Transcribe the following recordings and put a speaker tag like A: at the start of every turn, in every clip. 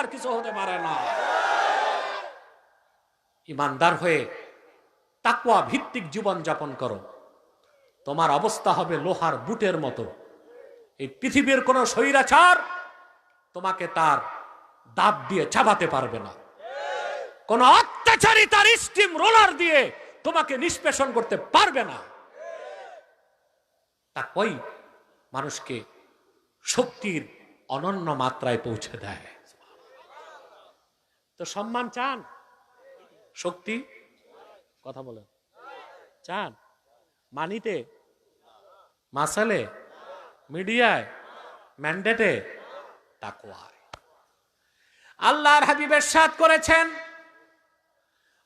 A: আর কিছু হতে পারে না। ইমানদার হয়ে তাকুয়া ভিত্তিক জীবন যাপন করো। তোমার অবস্থা হবে লোহার বুটের মতো। এই পৃথিবীর কোন স্বৈরাচার তোমাকে তার দাঁত দিয়ে চাবাতে পারবে না। কোন অত্যাচারী তার স্টিম রোলার দিয়ে তোমাকে নিষ্পেষণ করতে পারবে না। তা কই মানুষকে শক্তির অনন্য মাত্রায় পৌঁছে দেয়। তো সম্মান চান? শক্তি? কথা বলেন। চান? মানিতে? মাসালে? মিডিয়ায়? ম্যান্ডেটে? তাকওয়ায়। আল্লাহর হাবিবের সাথ করেছেন,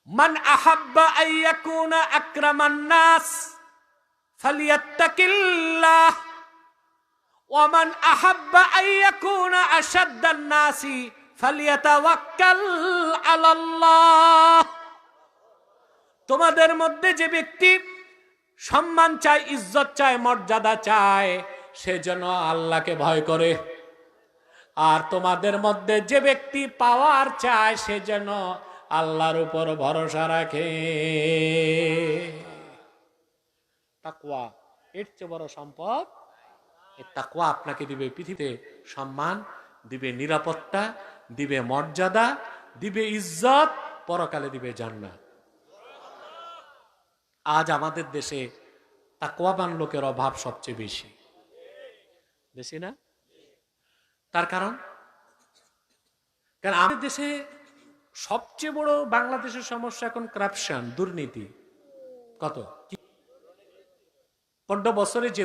A: মান আহাব্বা আইয়াকুনা আকরামান নাস, ফালিয়াত্তাকিল্লাহ ওয়ামান আহাব্বা আইয়াকুনা আশাদ্দান নাসি। তোমাদের মধ্যে যে ব্যক্তি সম্মান চায়, ইজ্জত চায়, মর্যাদা চায়, সে যেন আল্লাহকে ভয় করে। আর তোমাদের মধ্যে যে ব্যক্তি পাওয়ার চায়, সে যেন আল্লাহর উপর ভরসা রাখে। তাকুয়া এর চেয়ে বড় সম্পদ? তাকুয়া আপনাকে দিবে পৃথিবীতে। সম্মান দিবে নিরাপত্তা দিবে মর্যাদা, দিবে ইজ্জত, পরকালে দিবে জান্নাত। আজ আমাদের দেশে তাকুয়াবান লোকের অভাব সবচেয়ে বেশি। বেশি না? তার কারণ? কারণ আমাদের দেশে সবচেয়ে বড় বাংলাদেশের সমস্যা এখন করাপশন দুর্নীতি। কত? পনেরো বছরে যে